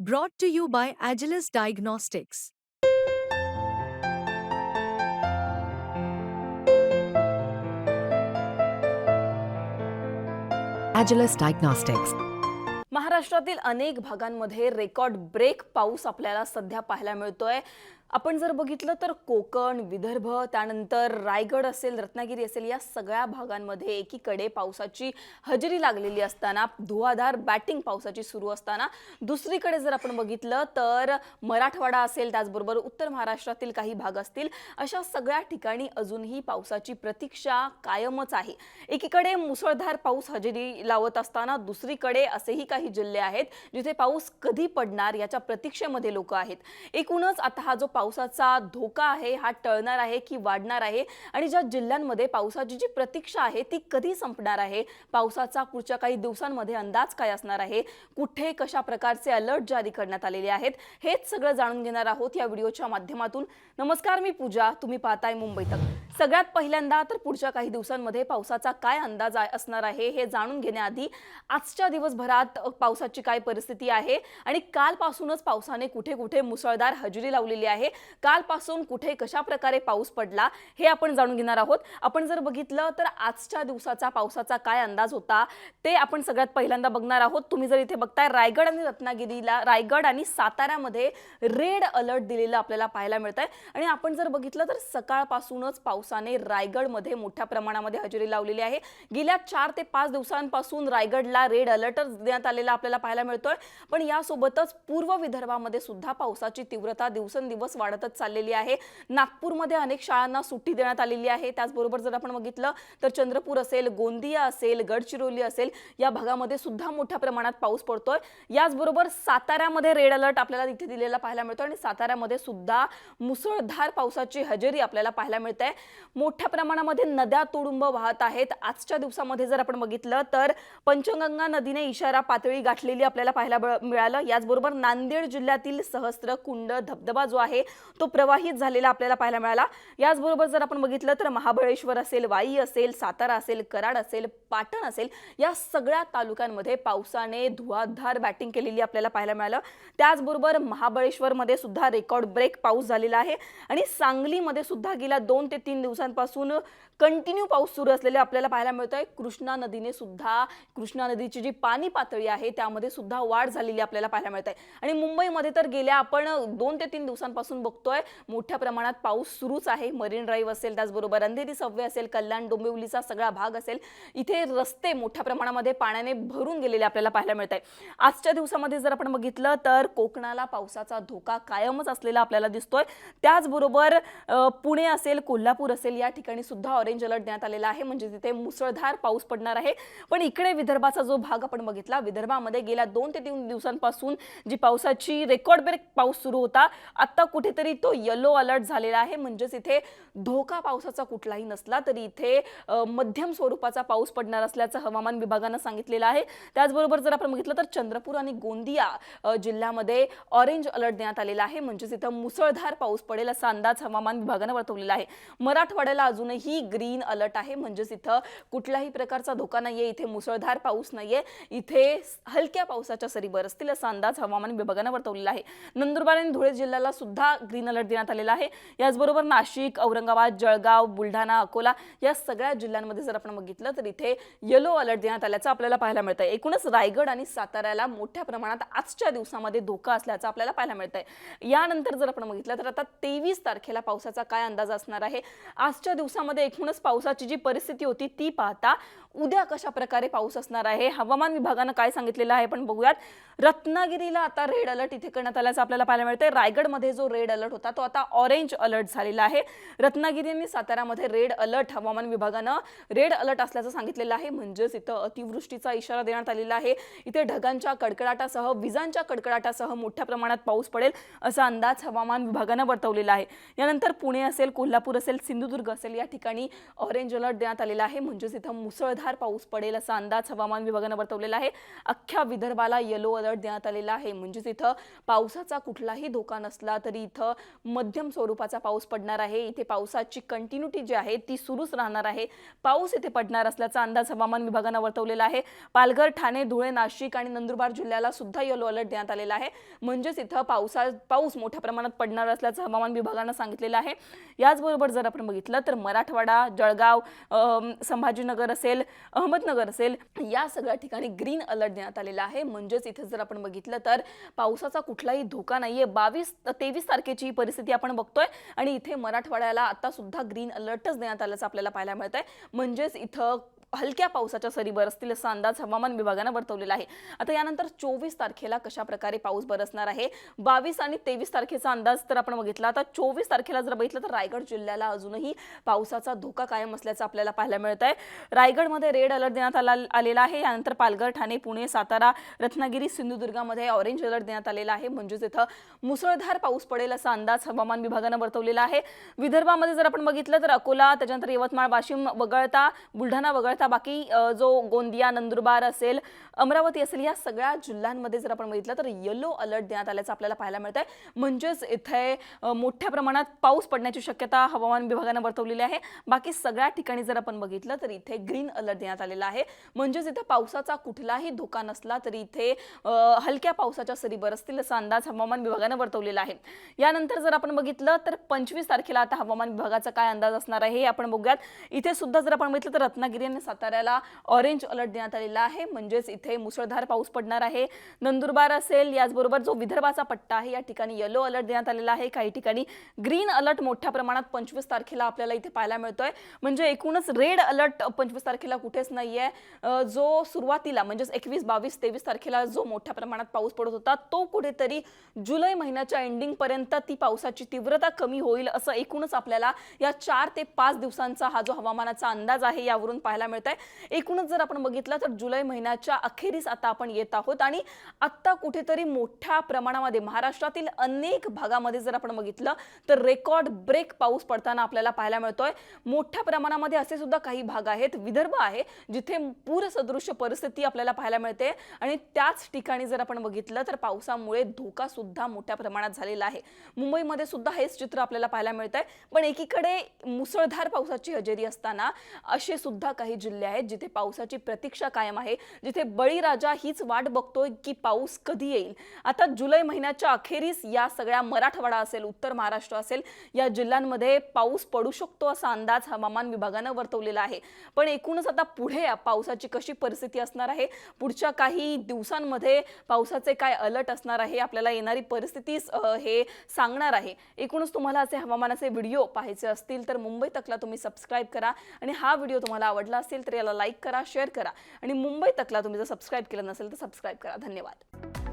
Brought to you by Agilus Diagnostics. Agilus Diagnostics. महाराष्ट्रातील अनेक भागांमध्ये रेकॉर्ड ब्रेक पाऊस आपल्याला सध्या पाहायला मिळतोय आपण जर बघितलं तर कोकण विदर्भ त्यानंतर रायगड असेल रत्नागिरी असेल या सगळ्या भागांमध्ये एकीकडे पावसाची हजेरी लागलेली असताना धुवाधार बॅटिंग पावसाची सुरू असताना दुसरीकडे जर आपण बघितलं तर मराठवाडा असेल त्याचबरोबर उत्तर महाराष्ट्रातील काही भाग असतील अशा सगळ्या ठिकाणी अजूनही पावसाची प्रतीक्षा कायमच आहे. एकीकडे मुसळधार पाऊस हजेरी लावत असताना दुसरीकडे असेही काही जिल्हे आहेत जिथे पाऊस कधी पडणार याच्या प्रतीक्षेमध्ये लोक आहेत. एकूणच आता हा जो पावसाचा धोका आहे हा टळणार आहे की वाढणार आहे? आणि ज्या जिल्ह्यांमध्ये पावसाची जी प्रतीक्षा आहे ती कधी संपणार आहे? पावसाचा पुढच्या काही दिवसांमध्ये अंदाज काय असणार आहे? कुठे कशा प्रकारचे अलर्ट जारी करण्यात आलेले आहेत? हेच सगळं जाणून घेणार आहोत या व्हिडिओच्या माध्यमातून. नमस्कार मी पूजा. तुम्ही पाहताय मुंबई तक. सगळ्यात पहिल्यांदा तर पुढच्या काही दिवसांमध्ये पावसाचा काय अंदाज आहे- असणार आहे हे जाणून घेण्याआधी आजच्या दिवसभरात पावसाची काय परिस्थिती आहे आणि कालपासूनच पावसाने कुठे कुठे मुसळधार हजेरी लावलेली आहे कालपासून कुठे कशा प्रकारे पाऊस पडला हे आपण जाणून घेणार आहोत. आपण जर बघितलं तर आजच्या दिवसाचा पावसाचा काय अंदाज होता ते आपण सगळ्यात पहिल्यांदा बघणार आहोत. तुम्ही जर इथे बघताय रायगड आणि रत्नागिरीला रायगड आणि साताऱ्यामध्ये रेड अलर्ट दिलेलं आपल्याला पाहायला मिळत आहे आणि आपण जर बघितलं तर सकाळपासूनच पाऊस पावसाने रायगडमध्ये मोठ्या प्रमाणामध्ये हजेरी लावलेली आहे. गेल्या चार ते पाच दिवसांपासून रायगडला रेड अलर्ट देण्यात आलेला आपल्याला पाहायला मिळतोय. पण यासोबतच पूर्व विदर्भामध्ये सुद्धा पावसाची तीव्रता दिवसेंदिवस वाढतच चाललेली आहे. नागपूरमध्ये अनेक शाळांना सुट्टी देण्यात आलेली आहे. त्याचबरोबर जर आपण बघितलं तर चंद्रपूर असेल गोंदिया असेल गडचिरोली असेल या भागामध्ये सुद्धा मोठ्या प्रमाणात पाऊस पडतोय. याचबरोबर साताऱ्यामध्ये रेड अलर्ट आपल्याला इथे दिलेला पाहायला मिळतो आणि साताऱ्यामध्ये सुद्धा मुसळधार पावसाची हजेरी आपल्याला पाहायला मिळते मोठ्या प्रमाणामध्ये नद्या तुडुंब वाहत आहेत. आजच्या दिवसामध्ये जर आपण बघितलं तर पंचगंगा नदीने इशारा पातळी गाठलेली आपल्याला पाहायला मिळालं. याचबरोबर नांदेड जिल्ह्यातील सहस्त्र कुंड धबधबा जो आहे तो प्रवाहित झालेला आपल्याला पाहायला मिळाला. याचबरोबर जर आपण बघितलं तर महाबळेश्वर असेल वाई असेल सातारा असेल कराड असेल पाटण असेल या सगळ्या तालुक्यांमध्ये पावसाने धुवाधार बॅटिंग केलेली आपल्याला पाहायला मिळालं. त्याचबरोबर महाबळेश्वरमध्ये सुद्धा रेकॉर्ड ब्रेक पाऊस झालेला आहे. आणि सांगलीमध्ये सुद्धा गेल्या दोन ते तीन दिवसांपासून कंटिन्यू पाऊस सुरू असलेले आपल्याला पाहायला मिळतोय. कृष्णा नदीने सुद्धा कृष्णा नदीची जी पाणी पातळी आहे त्यामध्ये सुद्धा वाढ झालेली आपल्याला पाहायला मिळत आहे आणि मुंबईमध्ये तर गेल्या आपण दोन ते तीन दिवसांपासून बघतोय मोठ्या प्रमाणात पाऊस सुरूच आहे. मरीन ड्राईव्ह असेल त्याचबरोबर अंधेरी सव्वे असेल कल्याण डोंबिवलीचा सगळा भाग असेल इथे रस्ते मोठ्या प्रमाणामध्ये पाण्याने भरून गेलेले आपल्याला पाहायला मिळत आहे आजच्या दिवसामध्ये जर आपण बघितलं तर कोकणाला पावसाचा धोका कायमच असलेला आपल्याला दिसतोय. त्याचबरोबर पुणे असेल कोल्हापूर असेल या ठिकाणी सुद्धा ऑरेंज अलर्ट देण्यात आलेला आहे. म्हणजे तिथे मुसळधार पाऊस पडणार आहे. पण इकडे विदर्भाचा जो भाग आपण बघितला विदर्भामध्ये गेल्या दोन ते तीन दिवसांपासून जी पावसाची रेकॉर्ड ब्रेक पाऊस सुरू होता आता कुठेतरी तो येलो अलर्ट झालेला आहे. म्हणजेच इथे धोका पावसाचा कुठलाही नसला तरी इथे मध्यम स्वरूपाचा पाऊस पडणार असल्याचं हवामान विभागानं सांगितलेलं आहे. त्याचबरोबर जर आपण बघितलं तर चंद्रपूर आणि गोंदिया जिल्ह्यामध्ये ऑरेंज अलर्ट देण्यात आलेला आहे. म्हणजेच इथं मुसळधार पाऊस पडेल असा अंदाज हवामान विभागानं वर्तवलेला आहे. मराठवाड्याला अजूनही ग्रीन अलर्ट आहे. म्हणजेच इथं कुठल्याही प्रकारचा धोका नाहीये. इथे मुसळधार पाऊस नाहीये. इथे हलक्या पावसाच्या सरी बरसतील असा अंदाज हवामान विभागानं वर्तवलेला आहे. नंदुरबार आणि धुळे जिल्ह्याला सुद्धा ग्रीन अलर्ट देण्यात आलेला आहे. याचबरोबर नाशिक औरंगाबाद जळगाव बुलढाणा अकोला या सगळ्या जिल्ह्यांमध्ये जर आपण बघितलं तर इथे येलो अलर्ट देण्यात आल्याचं आपल्याला पाहायला मिळतं एकूणच रायगड आणि साताऱ्याला मोठ्या प्रमाणात आजच्या दिवसामध्ये धोका असल्याचं आपल्याला पाहायला मिळतंय. यानंतर जर आपण बघितलं तर आता तेवीस तारखेला पावसाचा काय अंदाज असणार आहे? आजच्या दिवसामध्ये एकूणच पावसाची जी परिस्थिती होती ती पाहता उद्या कशा प्रकारे पाऊस असणार आहे? हवामान विभागानं काय सांगितलेलं आहे पण बघूयात. रत्नागिरीला आता रेड अलर्ट इथे करण्यात आल्याचं आपल्याला पाहायला मिळतंय. रायगडमध्ये जो रेड अलर्ट होता तो आता ऑरेंज अलर्ट झालेला आहे. रत्नागिरी आणि साताऱ्यामध्ये रेड अलर्ट हवामान विभागानं रेड अलर्ट असल्याचं सांगितलेलं आहे. म्हणजेच इथं अतिवृष्टीचा इशारा देण्यात आलेला आहे. इथे ढगांच्या कडकडाटासह विजांच्या कडकडाटासह मोठ्या प्रमाणात पाऊस पडेल असा अंदाज हवामान विभागानं वर्तवलेला आहे. यानंतर पुणे असेल कोल्हापूर असेल सिंधुदुर्ग असेल या ठिकाणी ऑरेंज अलर्ट देण्यात आलेला आहे. म्हणजेच इथं मुसळ मुसळधार पाऊस पडेल असा अंदाज हवामान विभागानं वर्तवलेला आहे. अख्ख्या विदर्भाला येलो अलर्ट देण्यात आलेला आहे. म्हणजेच इथं पावसाचा कुठलाही धोका नसला तरी इथं मध्यम स्वरूपाचा पाऊस पडणार आहे. इथे पावसाची कंटिन्युटी जी आहे ती सुरूच राहणार आहे. पाऊस इथे पडणार असल्याचा अंदाज हवामान विभागानं वर्तवलेला आहे. पालघर ठाणे धुळे नाशिक आणि नंदुरबार जिल्ह्याला सुद्धा येलो अलर्ट देण्यात आलेला आहे. म्हणजेच इथं पावसा पाऊस मोठ्या प्रमाणात पडणार असल्याचं हवामान विभागानं सांगितलेलं आहे. याचबरोबर जर आपण बघितलं तर मराठवाडा जळगाव संभाजीनगर असेल अहमदनगर असेल या सगळ्या ठिकाणी ग्रीन अलर्ट देण्यात आलेला आहे. म्हणजेच इथे जर आपण बघितलं तर पावसाचा कुठलाही धोका नाहीये. बावीस तेवीस तारखेची ही परिस्थिती आपण बघतोय आणि इथे मराठवाड्याला आता सुद्धा ग्रीन अलर्टच देण्यात आल्याचं आपल्याला पाहायला मिळत आहे म्हणजेच इथं हलक्या पावसाच्या सरी बरसतील असा अंदाज हवामान विभागानं वर्तवलेला आहे. आता यानंतर चोवीस तारखेला कशा प्रकारे पाऊस बरसणार आहे? बावीस आणि तेवीस तारखेचा अंदाज तर आपण बघितला. आता चोवीस तारखेला जर बघितलं तर रायगड जिल्ह्याला अजूनही पावसाचा धोका कायम असल्याचं आपल्याला पाहायला मिळत आहे रायगडमध्ये रेड अलर्ट देण्यात आला आलेला आहे. यानंतर पालघर ठाणे पुणे सातारा रत्नागिरी सिंधुदुर्गामध्ये ऑरेंज अलर्ट देण्यात आलेला आहे. म्हणजेच इथं मुसळधार पाऊस पडेल असा अंदाज हवामान विभागानं वर्तवलेला आहे. विदर्भामध्ये जर आपण बघितलं तर अकोला त्याच्यानंतर यवतमाळ वाशिम वगळता बुलढाणा वगळता आता बाकी जो गोंदिया नंदुरबार असेल अमरावती असेल या सगळ्या जिल्ह्यांमध्ये जर आपण बघितलं तर येलो अलर्ट देण्यात आल्याचं आपल्याला पाहायला मिळत आहे म्हणजेच इथे मोठ्या प्रमाणात पाऊस पडण्याची शक्यता हवामान विभागानं वर्तवलेली आहे. बाकी सगळ्या ठिकाणी जर आपण बघितलं तर इथे ग्रीन अलर्ट देण्यात आलेला आहे. म्हणजेच इथे पावसाचा कुठलाही धोका नसला तरी इथे हलक्या पावसाच्या सरी बरसतील असा अंदाज हवामान विभागानं वर्तवलेला आहे. यानंतर जर आपण बघितलं तर पंचवीस तारखेला आता हवामान विभागाचा काय अंदाज असणार आहे हे आपण बघूयात. इथे सुद्धा जर आपण बघितलं तर रत्नागिरी आणि साताऱ्याला ऑरेंज अलर्ट देण्यात आलेला आहे. म्हणजेच इथे मुसळधार पाऊस पडणार आहे. नंदुरबार असेल याचबरोबर जो विदर्भाचा पट्टा आहे या ठिकाणी येलो अलर्ट देण्यात आलेला आहे. काही ठिकाणी ग्रीन अलर्ट मोठ्या प्रमाणात पंचवीस तारखेला आपल्याला इथे पाहायला मिळतोय. म्हणजे एकूणच रेड अलर्ट पंचवीस तारखेला कुठेच नाहीये. जो सुरुवातीला म्हणजेच एकवीस बावीस तेवीस तारखेला जो मोठ्या प्रमाणात पाऊस पडत होता तो कुठेतरी जुलै महिन्याच्या एंडिंग पर्यंत ती पावसाची तीव्रता कमी होईल असं एकूणच आपल्याला या चार ते पाच दिवसांचा हा जो हवामानाचा अंदाज आहे यावरून पाहायला मिळतो आहे एकूणच जर आपण बघितलं तर जुलै महिन्याच्या अखेरीस आता आपण येत आहोत आणि आत्ता कुठेतरी मोठ्या प्रमाणामध्ये महाराष्ट्रातील अनेक भागामध्ये जर आपण बघितलं तर रेकॉर्ड ब्रेक पाऊस पडताना आपल्याला पाहायला मिळतोय. मोठ्या प्रमाणामध्ये असे सुद्धा काही भाग आहेत विदर्भ आहे जिथे पूरसदृश्य परिस्थिती आपल्याला पाहायला मिळते. आणि त्याच ठिकाणी जर आपण बघितलं तर पावसामुळे धोका सुद्धा मोठ्या प्रमाणात झालेला आहे. मुंबईमध्ये सुद्धा हेच चित्र आपल्याला पाहायला मिळत आहे पण एकीकडे मुसळधार पावसाची हजेरी असताना असे सुद्धा काही जिल्हे आहेत जिथे पावसाची प्रतीक्षा कायम आहे जिथे बळीराजा हीच वाट बघतोय की पाऊस कधी येईल. आता जुलै महिन्याच्या अखेरीस या सगळ्या मराठवाडा असेल उत्तर महाराष्ट्र असेल या जिल्ह्यांमध्ये पाऊस पडू शकतो असा अंदाज हवामान विभागानं वर्तवलेला आहे. पण एकूणच आता पुढे पावसाची कशी परिस्थिती असणार आहे? पुढच्या काही दिवसांमध्ये पावसाचे काय अलर्ट असणार आहे? आपल्याला येणारी परिस्थितीच हे सांगणार आहे. एकूणच तुम्हाला असे हवामानाचे व्हिडिओ पाहायचे असतील तर मुंबई तकला तुम्ही सबस्क्राईब करा. आणि हा व्हिडिओ तुम्हाला आवडला असेल असेल तर याला लाईक करा शेअर करा. आणि मुंबई तकला तुम्ही जर सबस्क्राईब केलं नसेल तर सबस्क्राईब करा. धन्यवाद.